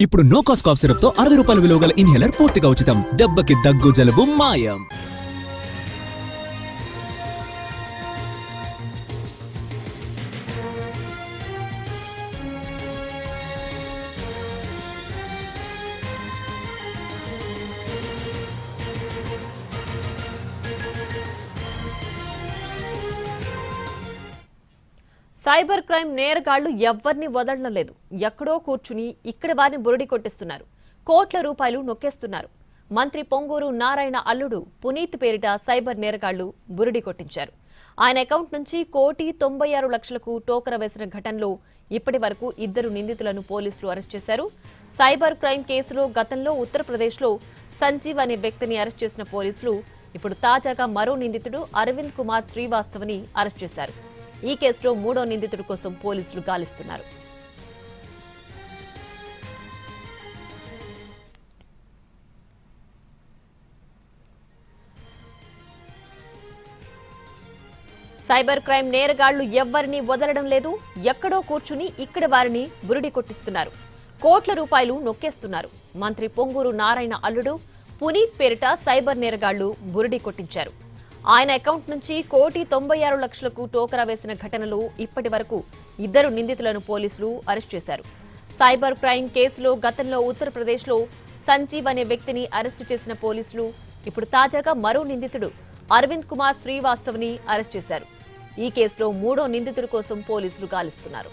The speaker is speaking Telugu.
ఇప్పుడు నో కాస్ట్ కాఫ్ సిరప్తో అరవై రూపాయల విలువ గల ఇన్హేలర్ పూర్తిగా ఉచితం. దెబ్బకి దగ్గు జలుబు మాయం. సైబర్ క్రైమ్ నేరగాళ్ళు ఎవ్వరిని వదలడం లేదు. ఎక్కడో కూర్చుని ఇక్కడ వారిని బురడి కొట్టిస్తున్నారు. కోట్ల రూపాయలు నొక్కేస్తున్నారు. మంత్రి పొంగూరు నారాయణ అల్లుడు పునీత్ పేరిట సైబర్ నేరగాళ్ళు బురడి కొట్టించారు. ఆయన అకౌంట్ నుంచి కోటి తొంభై ఆరు లక్షలకు టోకర వేసిన ఘటనలో ఇప్పటి వరకు ఇద్దరు నిందితులను పోలీసులు అరెస్ట్ చేశారు. సైబర్ క్రైమ్ కేసులో గతంలో ఉత్తరప్రదేశ్లో సంజీవ్ అనే వ్యక్తిని అరెస్ట్ చేసిన పోలీసులు ఇప్పుడు తాజాగా మరో నిందితుడు అరవింద్ కుమార్ శ్రీవాస్తవని అరెస్ట్ చేశారు. ఈ కేసులో మూడో నిందితుడి కోసం పోలీసులు గాలిస్తున్నారు. సైబర్ క్రైమ్ నేరగాళ్ళు ఎవ్వరిని వదలడం లేదు. ఎక్కడో కూర్చుని ఇక్కడ వారిని బురిడి కొట్టిస్తున్నారు. కోట్ల రూపాయలు నొక్కేస్తున్నారు. మంత్రి పొంగూరు నారాయణ అల్లుడు పునీత్ పేరిట సైబర్ నేరగాళ్ళు బురిడి కొట్టించారు. ఆయన అకౌంట్ నుంచి కోటి తొంభై ఆరు లక్షలకు టోకరా వేసిన ఘటనలో ఇప్పటి వరకు ఇద్దరు నిందితులను పోలీసులు అరెస్ట్ చేశారు. సైబర్ క్రైమ్ కేసులో గతంలో ఉత్తరప్రదేశ్లో సంజీవ్ అనే వ్యక్తిని అరెస్టు చేసిన పోలీసులు ఇప్పుడు తాజాగా మరో నిందితుడు అరవింద్ కుమార్ శ్రీవాస్తవ్ని అరెస్ట్ చేశారు. ఈ కేసులో మూడో నిందితుడి కోసం పోలీసులు గాలిస్తున్నారు.